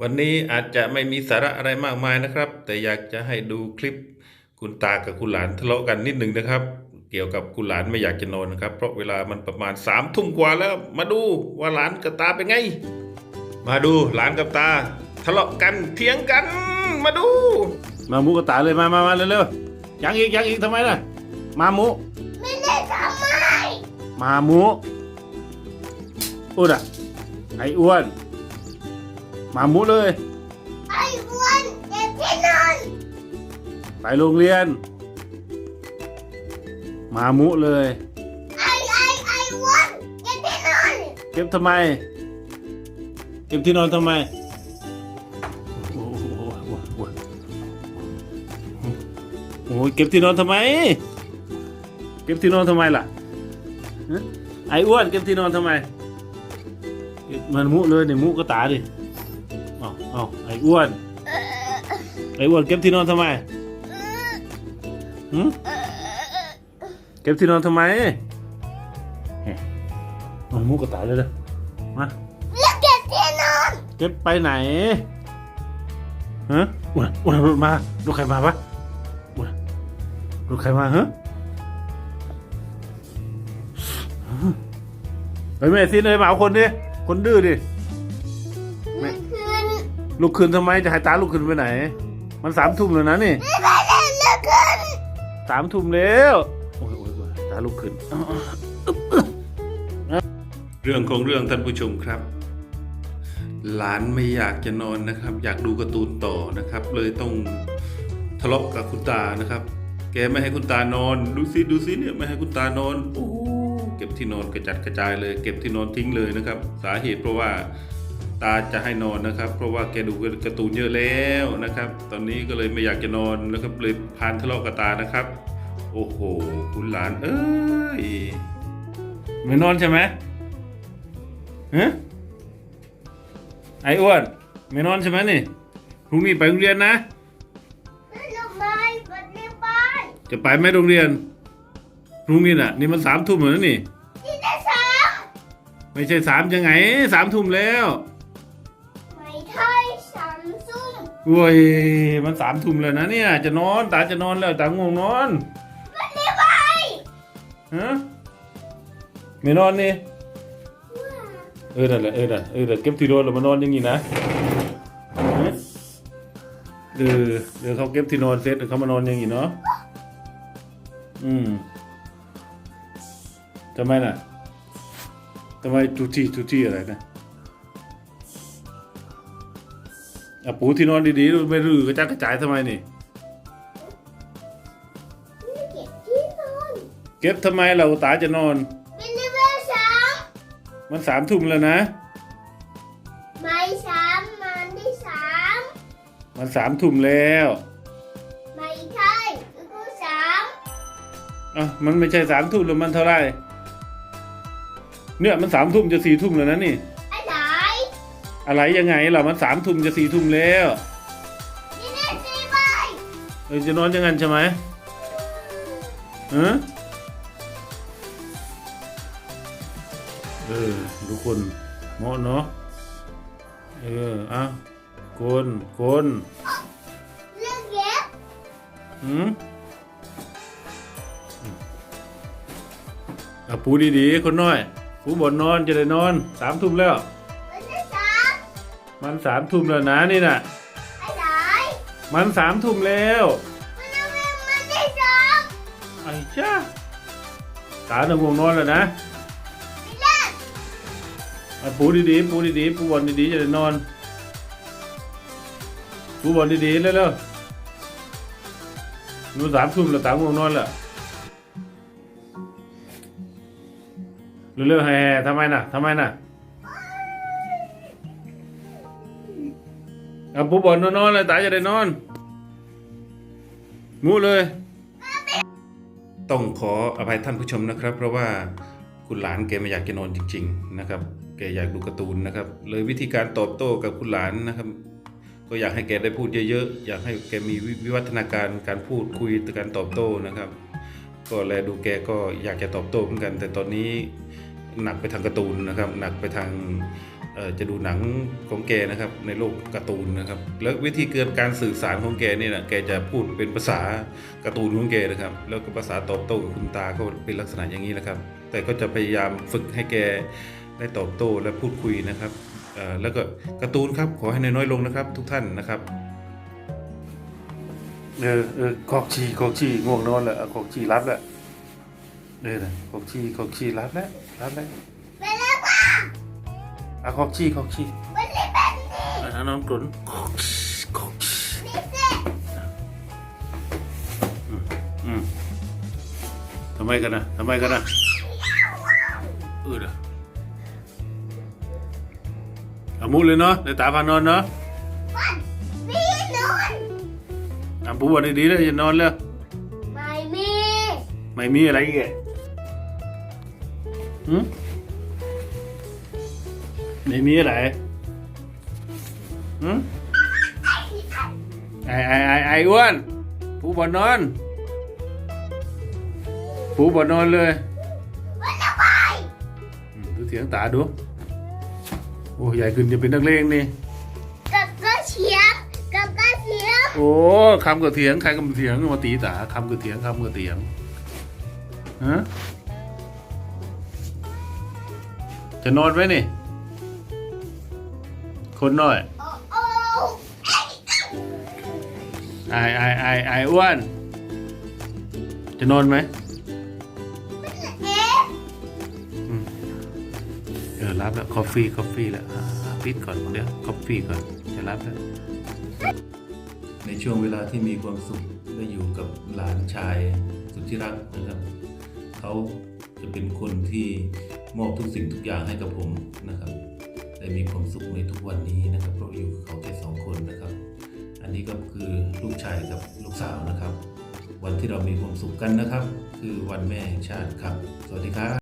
วันนี้อาจจะไม่มีสาระอะไรมากมายนะครับ แต่อยากจะให้ดูคลิปคุณตากับคุณหลานทะเลาะกันนิดหนึ่งนะครับ เกี่ยวกับคุณหลานไม่อยากจะนอนนะครับ เพราะเวลามันประมาณสามทุ่มกว่าแล้ว มาดูว่าหลานกับตาเป็นไง มาดูหลานกับตา ทะเลาะกันเถียงกัน มาดู มามุกระตาเลยมามามาเร็วๆยังอีกยังอีกทำไมล่ะ มามุไม่ได้ทำไมมามุอุดอะไอ้อ้วน มามุเลยไอ้อ้วนเด็กที่นอนไปโรงเรียน มามุเลย ไอ้ไอ้ไอ้อ้วนเด็กที่นอนเก็บทำไม เก็บที่นอนทำไมโอ้โหโอ้โหโอ้โหเก็บที่นอนทำไม เก็บที่นอนทำไมล่ะฮะไอ้อ้วนเก็บที่นอนทำไมเก็บมันมุเลยเนี่ยมุก็ตาดิ เอาเอไอ้อ้วน ไอ้อ้วนเก็บที่นอนทำไมหืมเก็บที่นอนทำไมเฮ้ยมันมุก็ตาเลยเลยมาเรียกเด็กที่นอน เก็บไปไหนฮะอ้วนอ้วนรถมารถใครมาปะอ้วนรถใครมาฮะเฮ้ยแม่ซินเลยมาเอาคนดิ คนดื้อดิ ลุกขึ้นทำไมจะหายตาลุกขึ้นไปไหน มันสามทุ่มแล้วนะนี่ไม่ได้เล่นเมื่อคืนสามทุ่มแล้วโอ้ยโอ้ยโอ้ยตาลุกขึ้น เรื่องของเรื่องท่านผู้ชมครับ หลานไม่อยากจะนอนนะครับ อยากดูการ์ตูนต่อนะครับ เลยต้องทะเลาะกับคุณตานะครับ แกไม่ให้คุณตานอน ดูซิดูซิเนี่ยไม่ให้คุณตานอนโอ้โหเก็บที่นอนกระจัดกระจายเลย เก็บที่นอนทิ้งเลยนะครับ สาเหตุเพราะว่า ตาจะให้นอนนะครับ เพราะว่าแกดูการ์ตูนเยอะแล้วนะครับ ตอนนี้ก็เลยไม่อยากจะนอนนะครับเลยพานทะเลาะกับตานะครับ โอ้โห คุณหลานเอ้ยไม่นอนใช่ไหมฮะไอ้อ้วนไม่นอนใช่ไหมนี่พรุ่งนี้ไปโรงเรียนนะไม่ลงมาเปิดในบ้านจะไปไหมโรงเรียนพรุ่งนี้น่ะ นี่มันสามทุ่มแล้วนี่ที่ได้สามไม่ใช่สามยังไงสามทุ่มแล้ว ซุ่มโว้ยมันสามทุ่มแล้วนะเนี่ย จะนอนตาจะนอนแล้วตาง่วงนอนไม่ได้ไปฮะไม่นอนนี่เออนั่นแหละเออนั่นเออแต่เก็บที่โดนแล้วมานอนอย่างงี้นะฮะเออเดี๋ยวเขาเก็บที่นอนเสร็จเดี๋ยวเขามานอนอย่างงี้เนาะอืมทำไมน่ะทำไมทุที่ทุที่อะไรนะ อะปูที่นอนดีๆไม่รื้อกระจัดกระจายทำไมนี่ ไม่เก็บที่นอนเก็บทำไมเราตาจะนอนไม่ได้เบอร์สามมันสามทุ่มแล้วนะ ไม่สามมันได้สามมันสามทุ่มแล้วไม่ใช่คือสามอะมันไม่ใช่สามทุ่มแล้วมันเท่าไหร่เนี่ยมันสามทุ่มจะสี่ทุ่มแล้วนะนี่ อะไรอะไรยังไงล่ะมันสามทุ่มจะสี่ทุ่มแล้วนี่ได้สี่ใบเออจะนอนอยังไงใช่ไหมฮะเออทุกคนเหมาะเนาะเอออะคนคนเลือกเย็บหืมอะปูดีๆคนน้อยปูบนนอนจะได้นอนสามทุ่มแล้วไม่ได้สาม มันสามทุ่มแล้วนะนี่น่ะอะไรมันสามทุ่มแล้วมันเอาเงินมันได้สามไอ้จ้าตาหนึ่งวงนอนแล้วนะไม่เล่นอะปูดีๆปูดีๆปูบอลดีๆจะได้นอนปูบอลดีๆเร็วๆหนูสามทุ่มแล้วตางวงนอนแล้วเร็วๆแห่ๆทำไมน่ะทำไมน่ะ อะปูบอลนอนๆเลยตาจะได้นอน มูเลย ต้องขออภัยท่านผู้ชมนะครับ เพราะว่าคุณหลานแกไม่อยากจะนอนจริง ๆ นะครับ แกอยากดูการ์ตูนนะครับ เลยวิธีการตอบโต้กับคุณหลานนะครับ ก็อยากให้แกได้พูดเยอะๆ อยากให้แกมีวิวัฒนาการการพูดคุยการตอบโต้นะครับ ก็แลดูแกก็อยากจะตอบโต้เหมือนกัน แต่ตอนนี้หนักไปทางการ์ตูนนะครับ หนักไปทาง จะดูหนังของแกนะครับในโลกการ์ตูนนะครับ แล้ววิธีเกิดการสื่อสารของแกเนี่ยนะแกจะพูดเป็นภาษาการ์ตูนของแกนะครับ แล้วก็ภาษาตอบโต้กับคุณตาก็เป็นลักษณะอย่างนี้นะครับ แต่ก็จะพยายามฝึกให้แกได้ตอบโต้และพูดคุยนะครับแล้วก็การ์ตูนครับขอให้น้อยๆลงนะครับ ทุกท่านนะครับเออเออคอกชีคอกชีง่วงนอนแล้วเอาคอกชีรับแล้วเออนะคอกชีคอกชีรับแล้วรับแล้วไปแล้วค่ะ อาคอกชีคอกชีไปเลยแบบนี้อะน้องกลนคอกชีคอกชีนี่สิอืมทำไมกันนะทำไมกันนะเออเด้อเอามุดเลยเนาะเดี๋ยวตาพานอนเนาะวันมีนอนอะปูวันดีๆเลยอย่านอนเลยไม่มี ไม่มีอะไรอีกอะหืม ไม่มีอะไรหืมไอไอไอไออ้วนปูบอนนอนปูบอนนอนเลยวันละไปอืมดูเสียงตาดู โอ้ใหญ่ขึ้นจะเป็นนักเลงนี่ กับก็เชียบกับก็เชียบโอ้คำกับเถียงใครกับเถียงมาตีตาคำกับเถียงคำกับเถียงฮะจะนอนไหมนี่ คนน้อยโอ้โอ้ไอไอไอไออ้วน จะนอนไหมเอ๊ะอืมเออรับแล้วกาแฟกาแฟแล้วอ่าปิดก่อนเดี๋ยวกาแฟก่อนจะรับแล้วในช่วงเวลาที่มีความสุขได้อยู่กับหลานชายสุดที่รักนะครับเขาจะเป็นคนที่มอบทุกสิ่งทุกอย่างให้กับผมนะครับ ได้มีความสุขในทุกวันนี้นะครับ เพราะอยู่กับเขาแค่สองคนนะครับ อันนี้ก็คือลูกชายกับลูกสาวนะครับ วันที่เรามีความสุขกันนะครับ คือวันแม่แห่งชาติครับ สวัสดีครับ